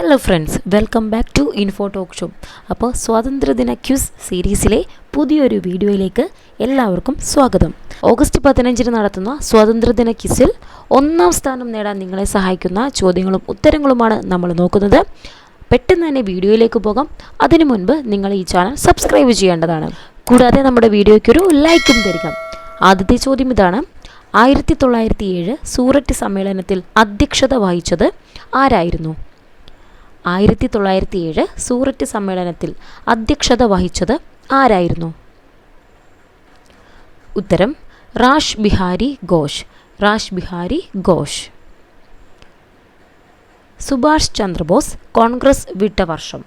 Hello friends welcome back to info talk show അപ്പോൾ സ്വാതന്ത്ര്യദിന quiz സീരീസിലെ പുതിയൊരു വീഡിയോയിലേക്ക് എല്ലാവർക്കും സ്വാഗതം. ഓഗസ്റ്റ് പതിനഞ്ചിന് നടത്തുന്ന സ്വാതന്ത്ര്യദിന ക്യൂസിൽ ഒന്നാം സ്ഥാനം നേടാൻ നിങ്ങളെ സഹായിക്കുന്ന ചോദ്യങ്ങളും ഉത്തരങ്ങളുമാണ് നമ്മൾ നോക്കുന്നത്. പെട്ടെന്ന് തന്നെ വീഡിയോയിലേക്ക് പോകാം. അതിനു മുൻപ് നിങ്ങൾ ഈ ചാനൽ സബ്സ്ക്രൈബ് ചെയ്യേണ്ടതാണ്. കൂടാതെ നമ്മുടെ വീഡിയോയ്ക്കൊരു ലൈക്കും തരിക. ആദ്യത്തെ ചോദ്യം ഇതാണ്. ആയിരത്തി തൊള്ളായിരത്തി ഏഴ് സൂററ്റ് സമ്മേളനത്തിൽ അധ്യക്ഷത വഹിച്ചത് ആരായിരുന്നു? ആയിരത്തി തൊള്ളായിരത്തി ഏഴ് സൂററ്റ് സമ്മേളനത്തിൽ അധ്യക്ഷത വഹിച്ചത് ആരായിരുന്നു? ഉത്തരം റാഷ് ബിഹാരി ഘോഷ്. റാഷ് ബിഹാരി ഘോഷ്. സുഭാഷ് ചന്ദ്രബോസ് കോൺഗ്രസ് വിട്ട വർഷം.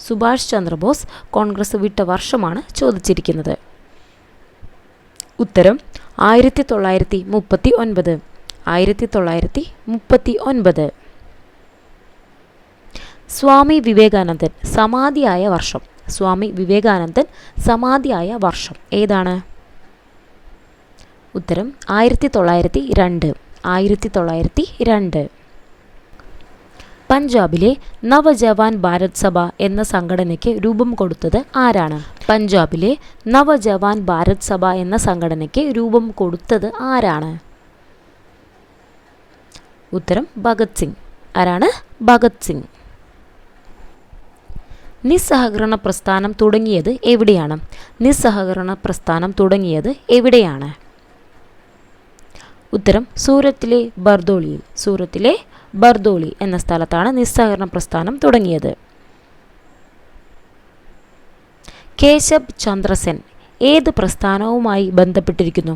സുഭാഷ് ചന്ദ്രബോസ് കോൺഗ്രസ് വിട്ട വർഷമാണ് ചോദിച്ചിരിക്കുന്നത്. ഉത്തരം ആയിരത്തി തൊള്ളായിരത്തി മുപ്പത്തി ഒൻപത് ആയിരത്തി തൊള്ളായിരത്തി മുപ്പത്തി ഒൻപത് സ്വാമി വിവേകാനന്ദൻ സമാധിയായ വർഷം. സ്വാമി വിവേകാനന്ദൻ സമാധിയായ വർഷം. ഏതാണ്? ഉത്തരം ആയിരത്തി തൊള്ളായിരത്തി രണ്ട് ആയിരത്തി തൊള്ളായിരത്തി രണ്ട് പഞ്ചാബിലെ നവജവാൻ ഭാരത് സഭ എന്ന സംഘടനയ്ക്ക് രൂപം കൊടുത്തത് ആരാണ്? പഞ്ചാബിലെ നവജവാൻ ഭാരത് സഭ എന്ന സംഘടനയ്ക്ക് രൂപം കൊടുത്തത് ആരാണ്? ഉത്തരം ഭഗത് സിംഗ്. ആരാണ്? ഭഗത് സിംഗ്. നിസ്സഹകരണ പ്രസ്ഥാനം തുടങ്ങിയത് എവിടെയാണ്? നിസ്സഹകരണ പ്രസ്ഥാനം തുടങ്ങിയത് എവിടെയാണ്? ഉത്തരം സൂറത്തിലെ ബർദോളിയിൽ സൂറത്തിലെ ബർദോളി എന്ന സ്ഥലത്താണ് നിസ്സഹകരണ പ്രസ്ഥാനം തുടങ്ങിയത്. കേശബ് ചന്ദ്രസെൻ ഏത് പ്രസ്ഥാനവുമായി ബന്ധപ്പെട്ടിരിക്കുന്നു?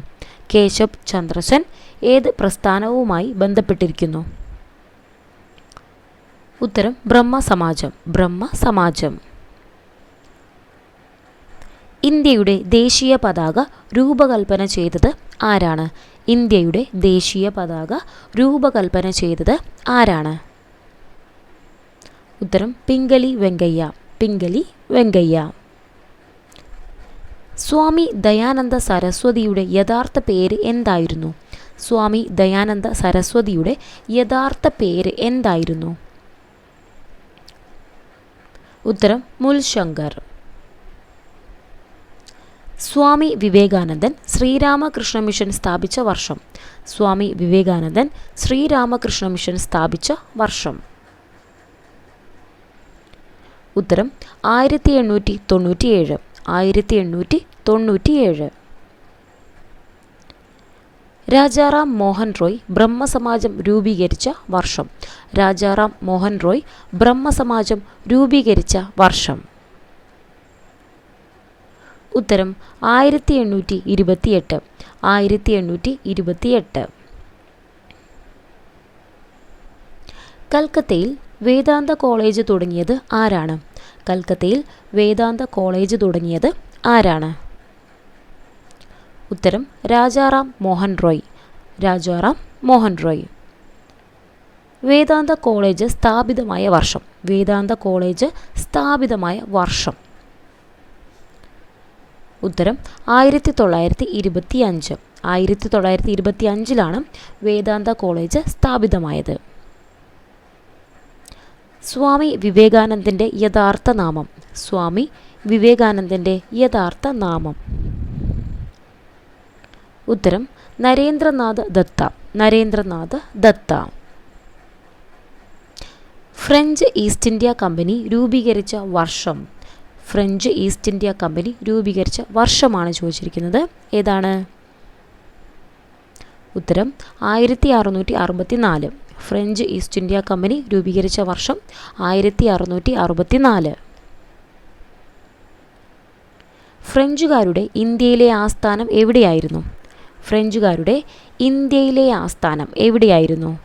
കേശബ് ചന്ദ്രസെൻ ഏത് പ്രസ്ഥാനവുമായി ബന്ധപ്പെട്ടിരിക്കുന്നു? ഉത്തരം ബ്രഹ്മ സമാജം ബ്രഹ്മ സമാജം. ഇന്ത്യയുടെ ദേശീയ പതാക രൂപകൽപ്പന ചെയ്തത് ആരാണ്? ഇന്ത്യയുടെ ദേശീയ പതാക രൂപകൽപ്പന ചെയ്തത് ആരാണ്? ഉത്തരം പിംഗലി വെങ്കയ്യ പിംഗലി വെങ്കയ്യ. സ്വാമി ദയാനന്ദ സരസ്വതിയുടെ യഥാർത്ഥ പേര് എന്തായിരുന്നു? സ്വാമി ദയാനന്ദ സരസ്വതിയുടെ യഥാർത്ഥ പേര് എന്തായിരുന്നു? ഉത്തരം മുൽശങ്കർ. സ്വാമി വിവേകാനന്ദൻ ശ്രീരാമകൃഷ്ണ മിഷൻ സ്ഥാപിച്ച വർഷം. സ്വാമി വിവേകാനന്ദൻ ശ്രീരാമകൃഷ്ണ മിഷൻ സ്ഥാപിച്ച വർഷം. ഉത്തരം ആയിരത്തി എണ്ണൂറ്റി തൊണ്ണൂറ്റിയേഴ്. ആയിരത്തി എണ്ണൂറ്റി തൊണ്ണൂറ്റിയേഴ്. രാജാറാം മോഹൻ റോയ് ബ്രഹ്മസമാജം രൂപീകരിച്ച വർഷം. രാജാറാം മോഹൻ റോയ് ബ്രഹ്മസമാജം രൂപീകരിച്ച വർഷം. ഉത്തരം ആയിരത്തി എണ്ണൂറ്റി ഇരുപത്തിയെട്ട് ആയിരത്തി എണ്ണൂറ്റി ഇരുപത്തിയെട്ട് കൽക്കത്തയിൽ വേദാന്ത കോളേജ് തുടങ്ങിയത് ആരാണ്? കൽക്കത്തയിൽ വേദാന്ത കോളേജ് തുടങ്ങിയത് ആരാണ്? ഉത്തരം രാജാറാം മോഹൻ റോയ്. രാജാറാം മോഹൻ റോയ്. വേദാന്ത കോളേജ് സ്ഥാപിതമായ വർഷം. വേദാന്ത കോളേജ് സ്ഥാപിതമായ വർഷം. ഉത്തരം ആയിരത്തി തൊള്ളായിരത്തി ഇരുപത്തി അഞ്ച് ആയിരത്തി തൊള്ളായിരത്തി ഇരുപത്തി അഞ്ചിലാണ് വേദാന്ത കോളേജ് സ്ഥാപിതമായത്. സ്വാമി വിവേകാനന്ദന്റെ യഥാർത്ഥ നാമം സ്വാമി വിവേകാനന്ദന്റെ യഥാർത്ഥ നാമം ഉത്തരം Narendranath Datta. Narendranath Datta. French East India company രൂപീകരിച്ച വർഷം. ഫ്രഞ്ച് ഈസ്റ്റ് ഇന്ത്യ കമ്പനി രൂപീകരിച്ച വർഷമാണ് ചോദിച്ചിരിക്കുന്നത്. ഏതാണ്? ഉത്തരം ആയിരത്തി അറുന്നൂറ്റി അറുപത്തി നാല് ഫ്രഞ്ച് ഈസ്റ്റ് ഇന്ത്യ കമ്പനി രൂപീകരിച്ച വർഷം ആയിരത്തി അറുന്നൂറ്റി അറുപത്തി നാല് ഫ്രഞ്ചുകാരുടെ ഇന്ത്യയിലെ ആസ്ഥാനം എവിടെയായിരുന്നു? ഫ്രഞ്ചുകാരുടെ ഇന്ത്യയിലെ ആസ്ഥാനം എവിടെയായിരുന്നു?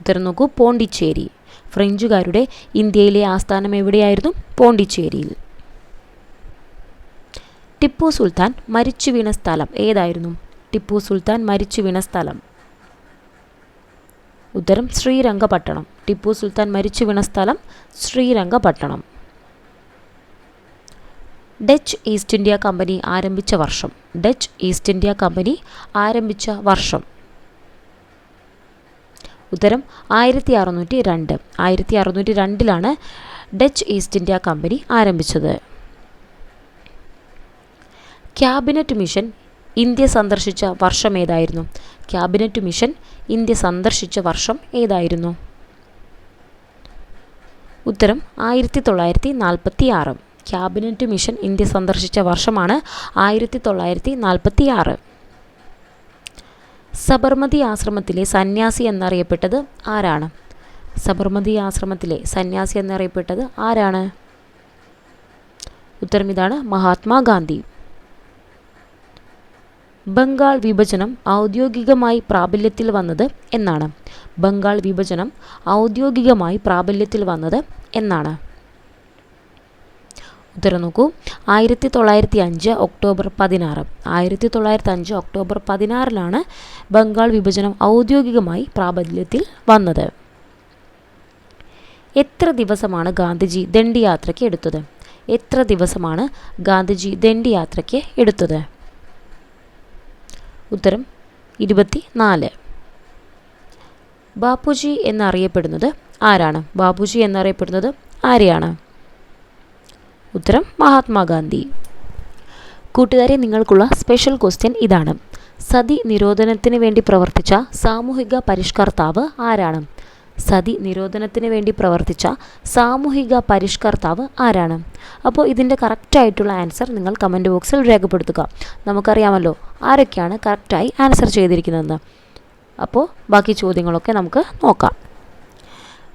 ഉത്തരം നോക്കൂ പോണ്ടിച്ചേരി. ഫ്രഞ്ചുകാരുടെ ഇന്ത്യയിലെ ആസ്ഥാനം എവിടെയായിരുന്നു? പോണ്ടിച്ചേരിയിൽ. ടിപ്പു സുൽത്താൻ മരിച്ചു വീണ സ്ഥലം ഏതായിരുന്നു? ടിപ്പു സുൽത്താൻ മരിച്ചു വീണ സ്ഥലം. ഉത്തരം ശ്രീരംഗപട്ടണം. ടിപ്പു സുൽത്താൻ മരിച്ചു വീണ സ്ഥലം Srirangapatnam. Dutch East India company ആരംഭിച്ച വർഷം. ഡച്ച് ഈസ്റ്റ് ഇന്ത്യ കമ്പനി ആരംഭിച്ച വർഷം. ഉത്തരം ആയിരത്തി അറുന്നൂറ്റി രണ്ട് ആയിരത്തി അറുന്നൂറ്റി രണ്ടിലാണ് ഡച്ച് ഈസ്റ്റ് ഇന്ത്യ കമ്പനി ആരംഭിച്ചത്. ക്യാബിനറ്റ് മിഷൻ ഇന്ത്യ സന്ദർശിച്ച വർഷം ഏതായിരുന്നു? ക്യാബിനറ്റ് മിഷൻ ഇന്ത്യ സന്ദർശിച്ച വർഷം ഏതായിരുന്നു? ഉത്തരം ആയിരത്തി തൊള്ളായിരത്തി നാൽപ്പത്തി ആറ് ക്യാബിനറ്റ് മിഷൻ ഇന്ത്യ സന്ദർശിച്ച വർഷമാണ് ആയിരത്തി തൊള്ളായിരത്തി നാൽപ്പത്തി ആറ് സബർമതി ആശ്രമത്തിലെ സന്യാസി എന്നറിയപ്പെട്ടത് ആരാണ്? സബർമതി ആശ്രമത്തിലെ സന്യാസി എന്നറിയപ്പെട്ടത് ആരാണ്? ഉത്തരം ഇതാണ് മഹാത്മാഗാന്ധി. ബംഗാൾ വിഭജനം ഔദ്യോഗികമായി പ്രാബല്യത്തിൽ വന്നത് എന്നാണ്. ബംഗാൾ വിഭജനം ഔദ്യോഗികമായി പ്രാബല്യത്തിൽ വന്നത് എന്നാണ്. ഉത്തരം നോക്കൂ ആയിരത്തി തൊള്ളായിരത്തി അഞ്ച് ഒക്ടോബർ പതിനാറ്. ആയിരത്തി തൊള്ളായിരത്തി അഞ്ച് ഒക്ടോബർ പതിനാറിലാണ് ബംഗാൾ വിഭജനം ഔദ്യോഗികമായി പ്രാബല്യത്തിൽ വന്നത്. എത്ര ദിവസമാണ് ഗാന്ധിജി ദണ്ഡിയാത്രയ്ക്ക് എടുത്തത്? എത്ര ദിവസമാണ് ഗാന്ധിജി ദണ്ഡിയാത്രയ്ക്ക് എടുത്തത്? ഉത്തരം ഇരുപത്തി നാല് ബാപ്പുജി എന്നറിയപ്പെടുന്നത് ആരാണ്? ബാപ്പുജി എന്നറിയപ്പെടുന്നത് ആരെയാണ്? ഉത്തരം മഹാത്മാഗാന്ധി. കൂട്ടുകാരെ നിങ്ങൾക്കുള്ള സ്പെഷ്യൽ ക്വസ്റ്റ്യൻ ഇതാണ്. സതി നിരോധനത്തിന് വേണ്ടി പ്രവർത്തിച്ച സാമൂഹിക പരിഷ്കർത്താവ് ആരാണ്? സതി നിരോധനത്തിന് വേണ്ടി പ്രവർത്തിച്ച സാമൂഹിക പരിഷ്കർത്താവ് ആരാണ്? അപ്പോൾ ഇതിന്റെ കറക്റ്റായിട്ടുള്ള ആൻസർ നിങ്ങൾ കമന്റ് ബോക്സിൽ രേഖപ്പെടുത്തുക. നമുക്കറിയാമല്ലോ ആരൊക്കെയാണ് കറക്റ്റായി ആൻസർ ചെയ്തിരിക്കുന്നതെന്ന്. അപ്പോൾ ബാക്കി ചോദ്യങ്ങളൊക്കെ നമുക്ക് നോക്കാം.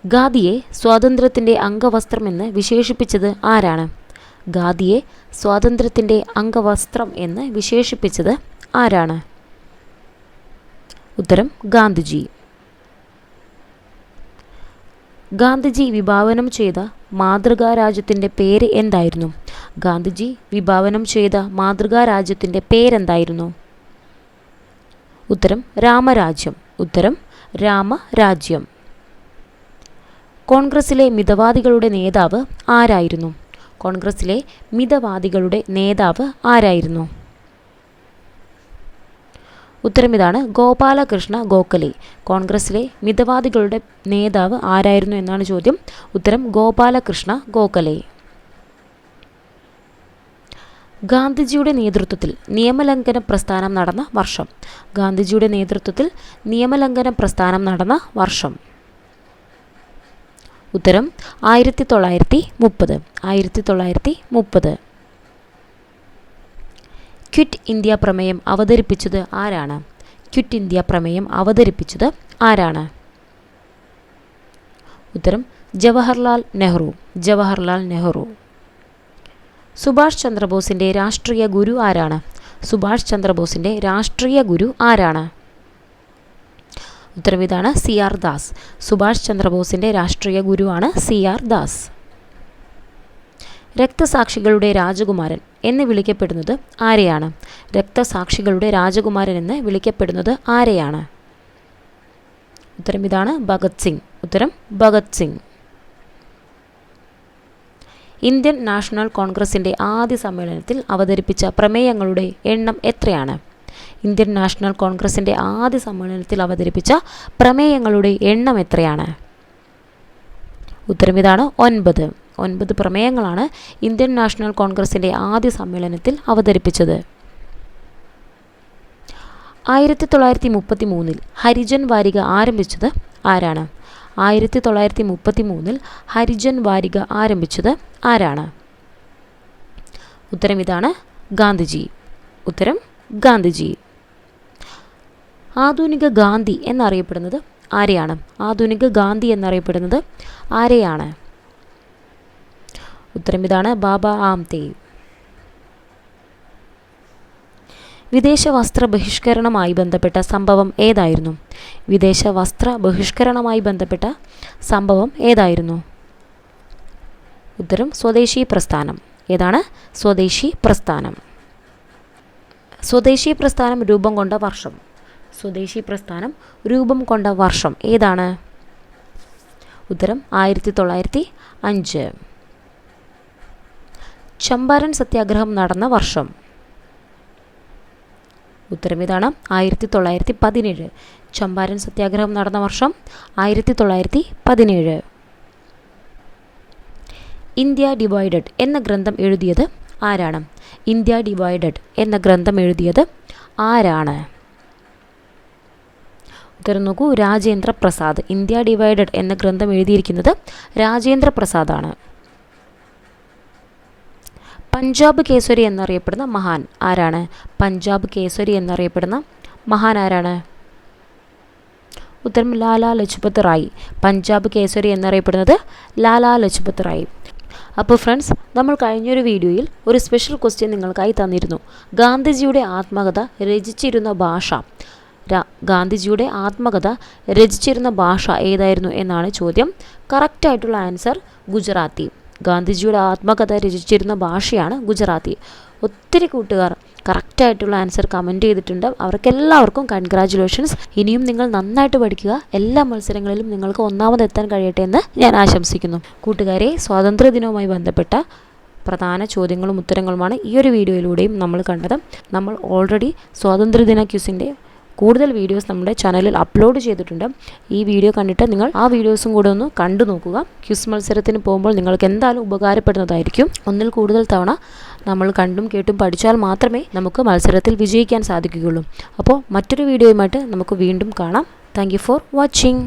ഗാദിയെ സ്വാതന്ത്ര്യത്തിന്റെ അംഗവസ്ത്രമെന്ന് വിശേഷിപ്പിച്ചത് ആരാണ്? ഗാദിയെ സ്വാതന്ത്ര്യത്തിന്റെ അംഗവസ്ത്രം എന്ന് വിശേഷിപ്പിച്ചത് ആരാണ്? ഉത്തരം ഗാന്ധിജി. ഗാന്ധിജി വിഭാവനം ചെയ്ത മാതൃകാ രാജ്യത്തിന്റെ പേര് എന്തായിരുന്നു? ഗാന്ധിജി വിഭാവനം ചെയ്ത മാതൃകാ രാജ്യത്തിന്റെ പേരെന്തായിരുന്നു? ഉത്തരം രാമരാജ്യം. ഉത്തരം രാമരാജ്യം. കോൺഗ്രസിലെ മിതവാദികളുടെ നേതാവ് ആരായിരുന്നു? കോൺഗ്രസിലെ മിതവാദികളുടെ നേതാവ് ആരായിരുന്നു? ഉത്തരം ഇതാണ് ഗോപാലകൃഷ്ണ ഗോഖലെ. കോൺഗ്രസിലെ മിതവാദികളുടെ നേതാവ് ആരായിരുന്നു എന്നാണ് ചോദ്യം. ഉത്തരം ഗോപാലകൃഷ്ണ ഗോഖലെ. ഗാന്ധിജിയുടെ നേതൃത്വത്തിൽ നിയമലംഘന പ്രസ്ഥാനം നടന്ന വർഷം. ഗാന്ധിജിയുടെ നേതൃത്വത്തിൽ നിയമലംഘന പ്രസ്ഥാനം നടന്ന വർഷം. ഉത്തരം ആയിരത്തി തൊള്ളായിരത്തി മുപ്പത് ആയിരത്തി തൊള്ളായിരത്തി മുപ്പത് ക്വിറ്റ് ഇന്ത്യ പ്രമേയം അവതരിപ്പിച്ചത് ആരാണ്? ക്വിറ്റ് ഇന്ത്യ പ്രമേയം അവതരിപ്പിച്ചത് ആരാണ്? ഉത്തരം ജവഹർലാൽ നെഹ്റു. ജവഹർലാൽ നെഹ്റു. സുഭാഷ് ചന്ദ്രബോസിന്റെ രാഷ്ട്രീയ ഗുരു ആരാണ്? സുഭാഷ് ചന്ദ്രബോസിന്റെ രാഷ്ട്രീയ ഗുരു ആരാണ്? ഉത്തരം ഇതാണ് സി ആർ ദാസ്. സുഭാഷ് ചന്ദ്രബോസിന്റെ രാഷ്ട്രീയ ഗുരുവാണ് സി ആർ ദാസ്. രക്തസാക്ഷികളുടെ രാജകുമാരൻ എന്ന് വിളിക്കപ്പെടുന്നത് ആരെയാണ്? രക്തസാക്ഷികളുടെ രാജകുമാരൻ എന്ന് വിളിക്കപ്പെടുന്നത് ആരെയാണ്? ഉത്തരം ഇതാണ് ഭഗത് സിംഗ്. ഉത്തരം ഭഗത് സിംഗ്. ഇന്ത്യൻ നാഷണൽ കോൺഗ്രസിന്റെ ആദ്യ സമ്മേളനത്തിൽ അവതരിപ്പിച്ച പ്രമേയങ്ങളുടെ എണ്ണം എത്രയാണ്? ഇന്ത്യൻ നാഷണൽ കോൺഗ്രസിന്റെ ആദ്യ സമ്മേളനത്തിൽ അവതരിപ്പിച്ച പ്രമേയങ്ങളുടെ എണ്ണം എത്രയാണ്? ഉത്തരം ഇതാണ് ഒൻപത്. ഒൻപത് പ്രമേയങ്ങളാണ് ഇന്ത്യൻ നാഷണൽ കോൺഗ്രസിന്റെ ആദ്യ സമ്മേളനത്തിൽ അവതരിപ്പിച്ചത്. ആയിരത്തി തൊള്ളായിരത്തി മുപ്പത്തി മൂന്നിൽ ഹരിജൻ വാരിക ആരംഭിച്ചത് ആരാണ്? ആയിരത്തി തൊള്ളായിരത്തി മുപ്പത്തി മൂന്നിൽ ഹരിജൻ വാരിക ആരംഭിച്ചത് ആരാണ്? ഉത്തരം ഇതാണ് ഗാന്ധിജി. ഉത്തരം ഗാന്ധിജി. ആധുനിക ഗാന്ധി എന്നറിയപ്പെടുന്നത് ആരെയാണ്? ആധുനിക ഗാന്ധി എന്നറിയപ്പെടുന്നത് ആരെയാണ്? ഉത്തരം ഇതാണ് ബാബ ആംതേവ് വിദേശ വസ്ത്ര ബഹിഷ്കരണമായി ബന്ധപ്പെട്ട സംഭവം ഏതായിരുന്നു? വിദേശ വസ്ത്ര ബഹിഷ്കരണമായി ബന്ധപ്പെട്ട സംഭവം ഏതായിരുന്നു? ഉത്തരം സ്വദേശി പ്രസ്ഥാനം. ഏതാണ്? സ്വദേശി പ്രസ്ഥാനം. സ്വദേശി പ്രസ്ഥാനം രൂപം കൊണ്ട വർഷം. സ്വദേശി പ്രസ്ഥാനം രൂപം കൊണ്ട വർഷം ഏതാണ്? ഉത്തരം ആയിരത്തി തൊള്ളായിരത്തി അഞ്ച്. ചമ്പാരൻ സത്യാഗ്രഹം നടന്ന വർഷം. ഉത്തരം ഇതാണ് ആയിരത്തി തൊള്ളായിരത്തി പതിനേഴ്. ചമ്പാരൻ സത്യാഗ്രഹം നടന്ന വർഷം ആയിരത്തി തൊള്ളായിരത്തി പതിനേഴ്. ഇന്ത്യ ഡിവൈഡഡ് എന്ന ഗ്രന്ഥം എഴുതിയത് ആരാണ്? ഇന്ത്യ ഡിവൈഡഡ് എന്ന ഗ്രന്ഥം എഴുതിയത് ആരാണ്? ഉത്തരം നോക്കൂ രാജേന്ദ്ര പ്രസാദ് ഇന്ത്യ ഡിവൈഡഡ് എന്ന ഗ്രന്ഥം എഴുതിയിരിക്കുന്നത് രാജേന്ദ്ര പ്രസാദാണ് പഞ്ചാബ് കേസരി എന്നറിയപ്പെടുന്ന മഹാൻ ആരാണ്? പഞ്ചാബ് കേസരി എന്നറിയപ്പെടുന്ന മഹാൻ ആരാണ്? ഉത്തരം ലാലാ ലജ്പത് റായ്. പഞ്ചാബ് കേസരി എന്നറിയപ്പെടുന്നത് ലാലാ ലജ്പത് റായ്. അപ്പോൾ ഫ്രണ്ട്സ് നമ്മൾ കഴിഞ്ഞൊരു വീഡിയോയിൽ ഒരു സ്പെഷ്യൽ ക്വസ്റ്റ്യൻ നിങ്ങൾക്കായി തന്നിരുന്നു. ഗാന്ധിജിയുടെ ആത്മകഥ രചിച്ചിരുന്ന ഭാഷ ഗാന്ധിജിയുടെ ആത്മകഥ രചിച്ചിരുന്ന ഭാഷ ഏതായിരുന്നു എന്നാണ് ചോദ്യം. കറക്റ്റായിട്ടുള്ള ആൻസർ ഗുജറാത്തി. ഗാന്ധിജിയുടെ ആത്മകഥ രചിച്ചിരുന്ന ഭാഷയാണ് ഗുജറാത്തി. ഒത്തിരി കൂട്ടുകാർ കറക്റ്റായിട്ടുള്ള ആൻസർ കമന്റ് ചെയ്തിട്ടുണ്ട്. അവർക്കെല്ലാവർക്കും കൺഗ്രാറ്റുലേഷൻസ് ഇനിയും നിങ്ങൾ നന്നായിട്ട് പഠിക്കുക. എല്ലാ മത്സരങ്ങളിലും നിങ്ങൾക്ക് ഒന്നാമതെത്താൻ കഴിയട്ടെ എന്ന് ഞാൻ ആശംസിക്കുന്നു. കൂട്ടുകാരെ സ്വാതന്ത്ര്യദിനവുമായി ബന്ധപ്പെട്ട പ്രധാന ചോദ്യങ്ങളും ഉത്തരങ്ങളുമാണ് ഈ ഒരു വീഡിയോയിലൂടെയും നമ്മൾ കണ്ടത്. നമ്മൾ ഓൾറെഡി സ്വാതന്ത്ര്യദിന ക്യൂസിന്റെ കൂടുതൽ വീഡിയോസ് നമ്മുടെ ചാനലിൽ അപ്ലോഡ് ചെയ്തിട്ടുണ്ട്. ഈ വീഡിയോ കണ്ടിട്ട് നിങ്ങൾ ആ വീഡിയോസും കൂടെ ഒന്ന് കണ്ടു നോക്കുക. ക്യൂസ് മത്സരത്തിന് പോകുമ്പോൾ നിങ്ങൾക്ക് എന്തായാലും ഉപകാരപ്പെടുന്നതായിരിക്കും. ഒന്നിൽ കൂടുതൽ തവണ നമ്മൾ കണ്ടും കേട്ടും പഠിച്ചാൽ മാത്രമേ നമുക്ക് മത്സരത്തിൽ വിജയിക്കാൻ സാധിക്കുകയുള്ളൂ. അപ്പോൾ മറ്റൊരു വീഡിയോയുമായിട്ട് നമുക്ക് വീണ്ടും കാണാം. Thank for watching